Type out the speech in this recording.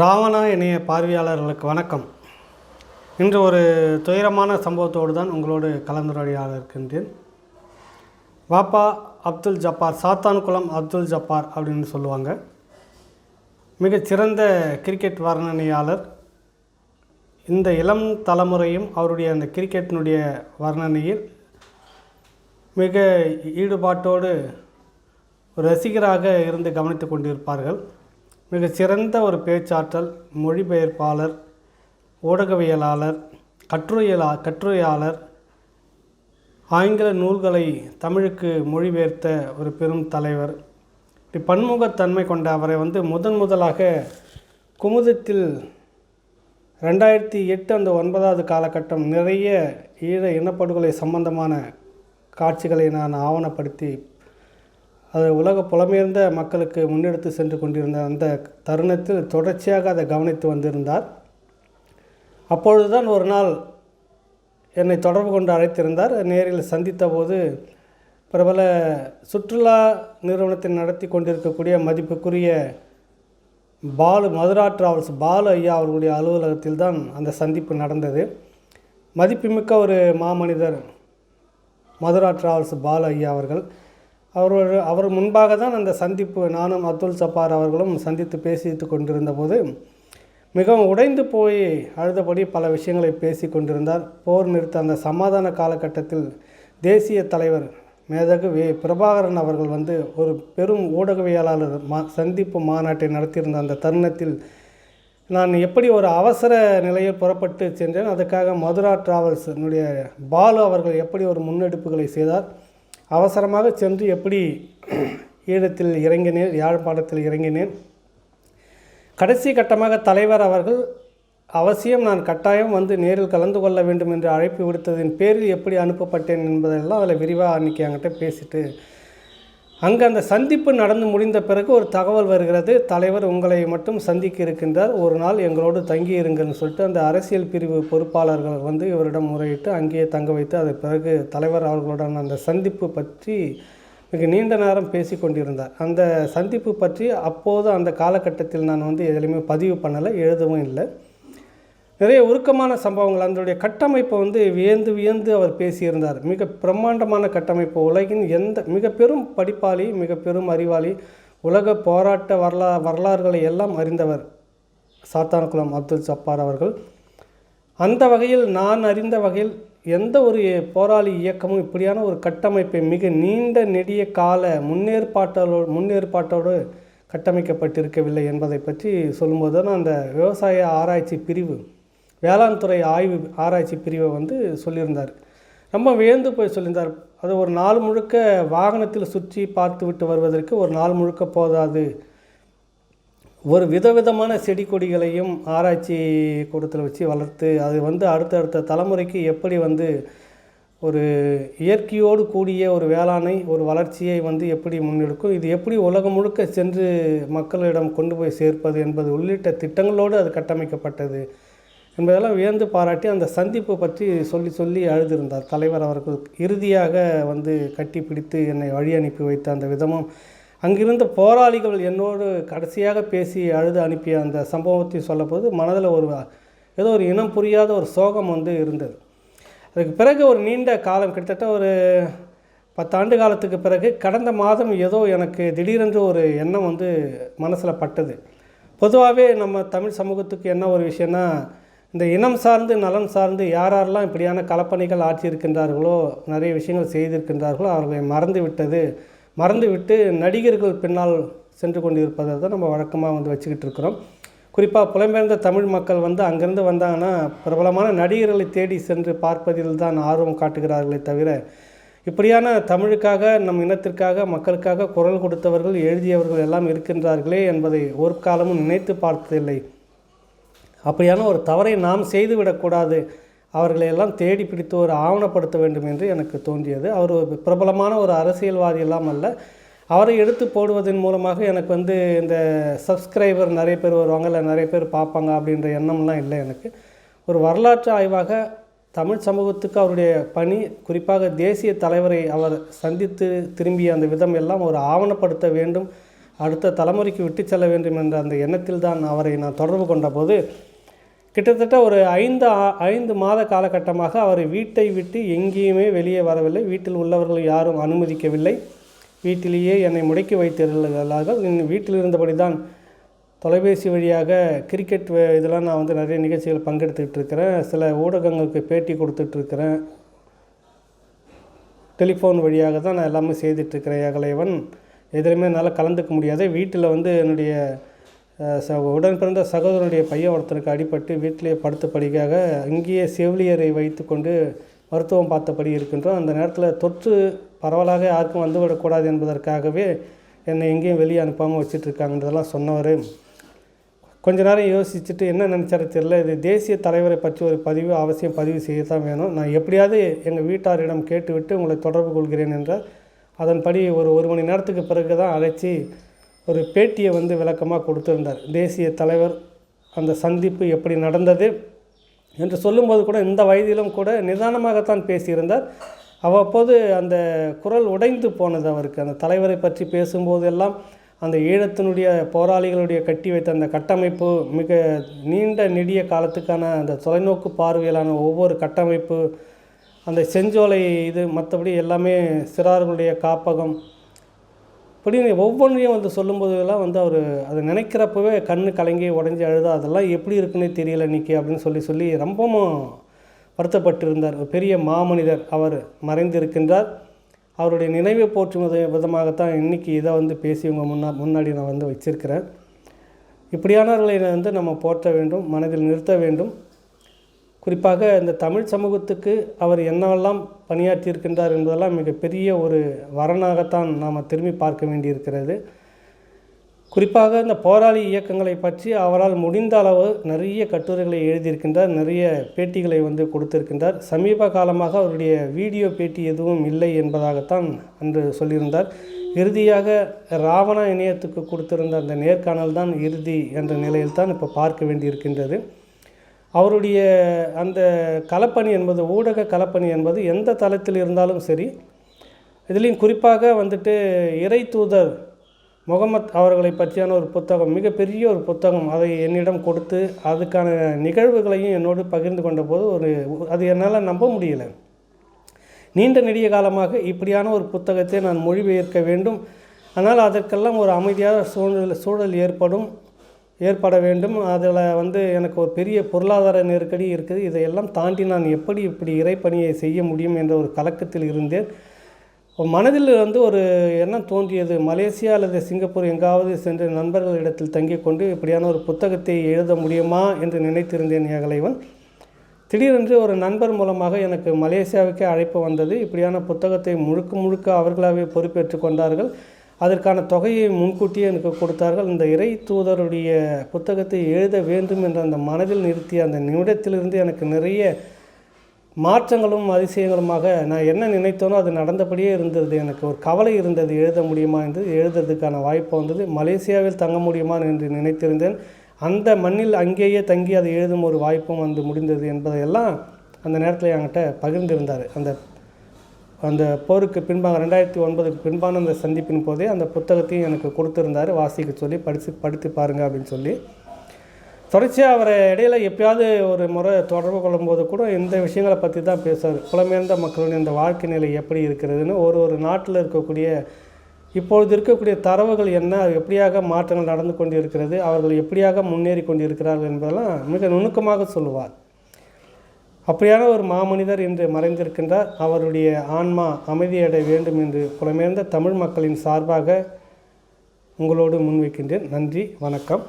ராவணா இணைய பார்வையாளர்களுக்கு வணக்கம். இன்று ஒரு துயரமான சம்பவத்தோடு தான் உங்களோடு கலந்துரையாட இருக்கின்றேன். வாப்பா அப்துல் ஜப்பார் சாத்தான்குளம் அப்துல் ஜப்பார் அப்படின்னு சொல்லுவாங்க. மிகச்சிறந்த கிரிக்கெட் வர்ணனையாளர். இந்த இளம் தலைமுறையும் அவருடைய அந்த கிரிக்கெட்டினுடைய வர்ணனையில் மிக ஈடுபாட்டோடு ரசிகராக இருந்து கவனித்து கொண்டிருப்பார்கள். மிக சிறந்த ஒரு பேச்சாற்றல் மொழிபெயர்ப்பாளர் ஊடகவியலாளர் கட்டுரையலா கட்டுரையாளர் ஆங்கில நூல்களை தமிழுக்கு மொழிபெயர்த்த ஒரு பெரும் தலைவர். இப்படி பன்முகத்தன்மை கொண்ட அவரை வந்து முதன் முதலாக குமுதத்தில் ரெண்டாயிரத்தி எட்டு அந்த ஒன்பதாவது காலகட்டம் நிறைய ஈழ இனப்படுகொலை சம்பந்தமான காட்சிகளை நான் ஆவணப்படுத்தி அது உலக புலமையர்ந்த மக்களுக்கு முன்னெடுத்து சென்று கொண்டிருந்த அந்த தருணத்தில் தொடர்ச்சியாக அதை கவனித்து வந்திருந்தார். அப்பொழுதுதான் ஒரு நாள் என்னை தொடர்பு கொண்டு அழைத்திருந்தார். நேரில் சந்தித்த போது பிரபல சுற்றுலா நிறுவனத்தை நடத்தி கொண்டிருக்கக்கூடிய மதிப்புக்குரிய பாலு மதுரா டிராவல்ஸ் பாலு ஐயா அவர்களுடைய அலுவலகத்தில் தான் அந்த சந்திப்பு நடந்தது. மதிப்புமிக்க ஒரு மாமனிதர் மதுரா டிராவல்ஸ் பாலு ஐயா அவர்கள் அவர் அவர் முன்பாக தான் அந்த சந்திப்பு நானும் அப்துல் சப்பார் அவர்களும் சந்தித்து பேசித்து கொண்டிருந்த போது மிகவும் உடைந்து போய் அழுதபடி பல விஷயங்களை பேசி கொண்டிருந்தார். போர் நிறுத்த அந்த சமாதான காலகட்டத்தில் தேசிய தலைவர் மேதகு வே பிரபாகரன் அவர்கள் வந்து ஒரு பெரும் ஊடகவியலாளர் மா சந்திப்பு மாநாட்டை நடத்தியிருந்த அந்த தருணத்தில் நான் எப்படி ஒரு அவசர நிலையில் புறப்பட்டு சென்றேன் அதுக்காக மதுரா டிராவல்ஸினுடைய பாலு அவர்கள் எப்படி ஒரு முன்னெடுப்புகளை செய்தார் அவசரமாக சென்று எப்படி ஈழத்தில் இறங்கினேன் யாழ்ப்பாணத்தில் இறங்கினேன்? கடைசி கட்டமாக தலைவர் அவர்கள் அவசியம் நான் கட்டாயம் வந்து நேரில் கலந்து கொள்ள வேண்டும் என்று அழைப்பு விடுத்ததின் பேரில் எப்படி அனுப்பப்பட்டேன் என்பதெல்லாம் அதில் விரிவாக அன்றைக்கி என்கிட்ட பேசிட்டு அங்கே அந்த சந்திப்பு நடந்து முடிந்த பிறகு ஒரு தகவல் வருகிறது தலைவர் உங்களை மட்டும் சந்திக்க இருக்கின்றார் ஒரு நாள் எங்களோடு தங்கி இருங்கன்னு சொல்லிட்டு அந்த அரசியல் பிரிவு பொறுப்பாளர்கள் வந்து இவரிடம் முறையிட்டு அங்கேயே தங்க வைத்து அது பிறகு தலைவர் அவர்களுடன் அந்த சந்திப்பு பற்றி மிக நீண்ட நேரம் பேசி கொண்டிருந்தார். அந்த சந்திப்பு பற்றி அப்போது அந்த காலகட்டத்தில் நான் வந்து எதுலையுமே பதிவு பண்ணலை எழுதவும் இல்லை. நிறைய உருக்கமான சம்பவங்கள். அதனுடைய கட்டமைப்பை வந்து வியந்து வியந்து அவர் பேசியிருந்தார். மிக பிரம்மாண்டமான கட்டமைப்பு. உலகின் எந்த மிக பெரும் படிப்பாளி மிக பெரும் அறிவாளி உலக போராட்ட வரலா வரலாறுகளை எல்லாம் அறிந்தவர் சாத்தான்குளம் அப்துல் சப்பார் அவர்கள். அந்த வகையில் நான் அறிந்த வகையில் எந்த ஒரு போராளி இயக்கமும் இப்படியான ஒரு கட்டமைப்பை மிக நீண்ட நெடிய கால முன்னேற்பாட்டோடு முன்னேற்பாட்டோடு கட்டமைக்கப்பட்டிருக்கவில்லை என்பதை பற்றி சொல்லும்போது தான் அந்த விவசாய ஆராய்ச்சி பிரிவு வேளாண் துறை ஆய்வு ஆராய்ச்சி பிரிவை வந்து சொல்லியிருந்தார். ரொம்ப வியந்து போய் சொல்லியிருந்தார். அது ஒரு நாள் முழுக்க வாகனத்தில் சுற்றி பார்த்து விட்டு வருவதற்கு ஒரு நாள் முழுக்க போதாது. ஒரு விதவிதமான செடி கொடிகளையும் ஆராய்ச்சி கூடத்தில் வச்சு வளர்த்து அது வந்து அடுத்தடுத்த தலைமுறைக்கு எப்படி வந்து ஒரு இயற்கையோடு கூடிய ஒரு வேளாணை ஒரு வளர்ச்சியை வந்து எப்படி முன்னெடுக்கும் இது எப்படி உலகம் முழுக்க சென்று மக்களிடம் கொண்டு போய் சேர்ப்பது என்பது உள்ளிட்ட திட்டங்களோடு அது கட்டமைக்கப்பட்டது. என்பதெல்லாம் வியந்து பாராட்டி அந்த சந்திப்பு பற்றி சொல்லி சொல்லி அழுதிருந்தார். தலைவர் அவர்கள் இறுதியாக வந்து கட்டி பிடித்து என்னை வழி அனுப்பி வைத்த அந்த விதமும் அங்கிருந்த போராளிகள் என்னோடு கடைசியாக பேசி அழுது அனுப்பிய அந்த சம்பவத்தை சொல்லப்போது மனதில் ஒரு ஏதோ ஒரு இனம் புரியாத ஒரு சோகம் வந்து இருந்தது. அதுக்கு பிறகு ஒரு நீண்ட காலம் கிட்டத்தட்ட ஒரு பத்தாண்டு காலத்துக்கு பிறகு கடந்த மாதம் ஏதோ எனக்கு திடீரென்று ஒரு எண்ணம் வந்து மனசில் பட்டது. பொதுவாகவே நம்ம தமிழ் சமூகத்துக்கு என்ன ஒரு விஷயம்னா இந்த இனம் சார்ந்து நலன் சார்ந்து யாரெல்லாம் இப்படியான கலப்பணிகள் ஆற்றியிருக்கின்றார்களோ நிறைய விஷயங்கள் செய்திருக்கின்றார்களோ அவர்களை மறந்து விட்டது. மறந்துவிட்டு நடிகர்கள் பின்னால் சென்று கொண்டிருப்பதை தான் நம்ம வழக்கமாக வந்து வச்சுக்கிட்டு இருக்கிறோம். குறிப்பாக புலம்பெயர்ந்த தமிழ் மக்கள் வந்து அங்கேருந்து வந்தாங்கன்னா பிரபலமான நடிகர்களை தேடி சென்று பார்ப்பதில் தான் ஆர்வம் காட்டுகிறார்களே தவிர இப்படியான தமிழுக்காக நம் இனத்திற்காக மக்களுக்காக குரல் கொடுத்தவர்கள் எழுதியவர்கள் எல்லாம் இருக்கின்றார்களே என்பதை ஒரு காலமும் நினைத்து பார்த்ததில்லை. அப்படியான ஒரு தவறை நாம் செய்துவிடக்கூடாது. அவர்களை எல்லாம் தேடி பிடித்து ஒரு ஆவணப்படுத்த வேண்டும் என்று எனக்கு தோன்றியது. அவர் ஒரு பிரபலமான ஒரு அரசியல்வாதி எல்லாம் அல்ல. அவரை எடுத்து போடுவதன் மூலமாக எனக்கு வந்து இந்த சப்ஸ்கிரைபர் நிறைய பேர் வருவாங்க இல்லை நிறைய பேர் பார்ப்பாங்க அப்படின்ற எண்ணம்லாம் இல்லை எனக்கு. ஒரு வரலாற்று ஆய்வாக தமிழ் சமூகத்துக்கு அவருடைய பணி குறிப்பாக தேசிய தலைவரை அவர் சந்தித்து திரும்பிய அந்த விதம் எல்லாம் ஒரு ஆவணப்படுத்த வேண்டும் அடுத்த தலைமுறைக்கு விட்டு செல்ல வேண்டும் என்ற அந்த எண்ணத்தில் தான் அவரை நான் தொடர்பு கொண்டபோது கிட்டத்தட்ட ஒரு ஐந்து ஆ- ஐந்து மாத காலகட்டமாக அவர் வீட்டை விட்டு எங்கேயுமே வெளியே வரவில்லை. வீட்டில் உள்ளவர்கள் யாரும் அனுமதிக்கவில்லை. வீட்டிலேயே என்னை முடக்கி வைத்திருந்தார்கள். இன்னும் வீட்டில் இருந்தபடி தான் தொலைபேசி வழியாக கிரிக்கெட் இதெல்லாம் நான் வந்து நிறைய நிகழ்ச்சிகள் பங்கெடுத்துக்கிட்டு இருக்கிறேன். சில ஊடகங்களுக்கு பேட்டி கொடுத்துட்ருக்கிறேன் டெலிஃபோன் வழியாக தான் நான் எல்லாமே செய்துட்ருக்கிறேன் ஏகலைவன். எதுலையுமே என்னால் கலந்துக்க முடியாது. வீட்டில் வந்து என்னுடைய ச உடன் பிறந்த சகோதரனுடைய பையன் ஒருத்தனுக்கு அடிபட்டு வீட்டிலேயே படுத்த படிக்காக அங்கேயே செவிலியரை வைத்துக்கொண்டு மருத்துவம் பார்த்தபடி இருக்கின்றோம். அந்த நேரத்தில் தொற்று பரவலாக யாருக்கும் வந்துவிடக்கூடாது என்பதற்காகவே என்னை எங்கேயும் வெளியே அனுப்பாமல் வச்சிட்ருக்காங்கன்றதெல்லாம் சொன்னவர். கொஞ்ச நேரம் யோசிச்சுட்டு என்ன நினச்சாரு தெரியல. இது தேசிய தலைவரை பற்றி ஒரு பதிவு அவசியம் பதிவு செய்ய தான் வேணும். நான் எப்படியாவது எங்கள் வீட்டாரிடம் கேட்டுவிட்டு உங்களை தொடர்பு கொள்கிறேன் என்றால் அதன்படி ஒரு ஒரு மணி நேரத்துக்கு பிறகு தான் அழைச்சி ஒரு பேட்டியை வந்து விளக்கமாக கொடுத்துருந்தார். தேசிய தலைவர் அந்த சந்திப்பு எப்படி நடந்தது என்று சொல்லும்போது கூட இந்த வயதிலும் கூட நிதானமாகத்தான் பேசியிருந்தார். அவ்வப்போது அந்த குரல் உடைந்து போனது அவருக்கு. அந்த தலைவரை பற்றி பேசும்போதெல்லாம் அந்த ஈழத்தினுடைய போராளிகளுடைய கட்டி வைத்த அந்த கட்டமைப்பு மிக நீண்ட நெடிய காலத்துக்கான அந்த தொலைநோக்கு பார்வையிலான ஒவ்வொரு கட்டமைப்பு அந்த செஞ்சோலை இது மற்றபடி எல்லாமே சிறார்களுடைய காப்பகம் இப்படின்னு ஒவ்வொன்றையும் வந்து சொல்லும்போதெல்லாம் வந்து அவர் அதை நினைக்கிறப்பவே கண் கலங்கி உடஞ்சி அழுதா அதெல்லாம் எப்படி இருக்குன்னே தெரியல இன்னைக்கு அப்படின்னு சொல்லி சொல்லி ரொம்பவும் வருத்தப்பட்டிருந்தார். ஒரு பெரிய மாமனிதர் அவர் மறைந்திருக்கின்றார். அவருடைய நினைவை போற்றும் வித விதமாகத்தான் இன்றைக்கி இதை வந்து பேசி உங்கள் முன்னா முன்னாடி நான் வந்து வச்சிருக்கிறேன். இப்படியானவர்களை வந்து நம்ம போற்ற வேண்டும் மனதில் நிறுத்த வேண்டும். குறிப்பாக இந்த தமிழ் சமூகத்துக்கு அவர் என்னவெல்லாம் பணியாற்றியிருக்கின்றார் என்பதெல்லாம் மிகப்பெரிய ஒரு வரனாகத்தான் நாம் திரும்பி பார்க்க வேண்டியிருக்கிறது. குறிப்பாக இந்த போராளி இயக்கங்களை பற்றி அவரால் முடிந்த அளவு நிறைய கட்டுரைகளை எழுதியிருக்கின்றார் நிறைய பேட்டிகளை வந்து கொடுத்திருக்கின்றார். சமீப காலமாக அவருடைய வீடியோ பேட்டி எதுவும் இல்லை என்பதாகத்தான் அன்று சொல்லியிருந்தார். இறுதியாக ராவணா இணையத்துக்கு கொடுத்திருந்த அந்த நேர்காணல் தான் இறுதி என்ற நிலையில் தான் இப்போ பார்க்க வேண்டியிருக்கின்றது. அவருடைய அந்த களப்பணி என்பது ஊடக களப்பணி என்பது எந்த தளத்தில் இருந்தாலும் சரி இதுலேயும் குறிப்பாக வந்துட்டு இறை தூதர் முகமத் அவர்களை பற்றியான ஒரு புத்தகம் மிகப்பெரிய ஒரு புத்தகம் அதை என்னிடம் கொடுத்து அதுக்கான நிகழ்வுகளையும் என்னோடு பகிர்ந்து கொண்ட போது ஒரு அது என்னால் நம்ப முடியலை. நீண்ட நெடிய காலமாக இப்படியான ஒரு புத்தகத்தை நான் மொழிபெயர்க்க வேண்டும். ஆனால் அதற்கெல்லாம் ஒரு அமைதியான சூழ்நிலை சூழல் ஏற்படும். ஏற்பட வேண்டும். அதில் வந்து எனக்கு ஒரு பெரிய பொருளாதார நெருக்கடி இருக்குது. இதையெல்லாம் தாண்டி நான் எப்படி இப்படி இறைப்பணியை செய்ய முடியும் என்ற ஒரு கலக்கத்தில் இருந்தேன். மனதில் வந்து ஒரு எண்ணம் தோன்றியது. மலேசியா அல்லது சிங்கப்பூர் எங்காவது சென்று நண்பர்களிடத்தில் தங்கிக் கொண்டு இப்படியான ஒரு புத்தகத்தை எழுத முடியுமா என்று நினைத்திருந்தேன் ஏகலைவன் திடீரென்று ஒரு நண்பர் மூலமாக எனக்கு மலேசியாவுக்கே அழைப்பு வந்தது. இப்படியான புத்தகத்தை முழுக்க முழுக்க அவர்களாகவே பொறுப்பேற்றுக் கொண்டார்கள். அதற்கான தொகையை முன்கூட்டியே எனக்கு கொடுத்தார்கள். இந்த இறை தூதருடைய புத்தகத்தை எழுத வேண்டும் என்ற அந்த மனதில் நிறுத்திய அந்த நிமிடத்திலிருந்து எனக்கு நிறைய மாற்றங்களும் அதிசயங்களுமாக நான் என்ன நினைத்தோனோ அது நடந்தபடியே இருந்தது. எனக்கு ஒரு கவலை இருந்தது. எழுத முடியுமா என்று எழுதுறதுக்கான வாய்ப்பு வந்தது. மலேசியாவில் தங்க முடியுமா என்று நினைத்திருந்தேன். அந்த மண்ணில் அங்கேயே தங்கி அதை எழுதும் ஒரு வாய்ப்பும் வந்து முடிந்தது என்பதையெல்லாம் அந்த நேரத்தில் என்கிட்ட பகிர்ந்திருந்தார். அந்த அந்த போருக்கு பின்பாக ரெண்டாயிரத்தி ஒன்பதுக்கு பின்பான அந்த சந்திப்பின் போதே அந்த புத்தகத்தையும் எனக்கு கொடுத்துருந்தார். வாசிக்க சொல்லி படித்து படித்து பாருங்கள் அப்படின்னு சொல்லி. தொடர்ச்சியாக அவரை இடையில எப்பயாவது ஒரு முறை தொடர்பு கொள்ளும்போது கூட இந்த விஷயங்களை பற்றி தான் பேசுவார். புலமேர்ந்த மக்களுடைய இந்த வாழ்க்கை நிலை எப்படி இருக்கிறதுன்னு ஒரு ஒரு நாட்டில் இருக்கக்கூடிய இப்பொழுது இருக்கக்கூடிய தரவுகள் என்ன அது எப்படியாக மாற்றங்கள் நடந்து கொண்டு இருக்கிறது அவர்கள் எப்படியாக முன்னேறி கொண்டு இருக்கிறார்கள் என்பதெல்லாம் மிக நுணுக்கமாக சொல்லுவார். அப்படியான ஒரு மாமனிதர் இன்று மறைந்திருக்கின்றார். அவருடைய ஆன்மா அமைதியடைய வேண்டும் என்று புலமேர்ந்த தமிழ் மக்களின் சார்பாக உங்களோடு முன்வைக்கின்றேன். நன்றி வணக்கம்.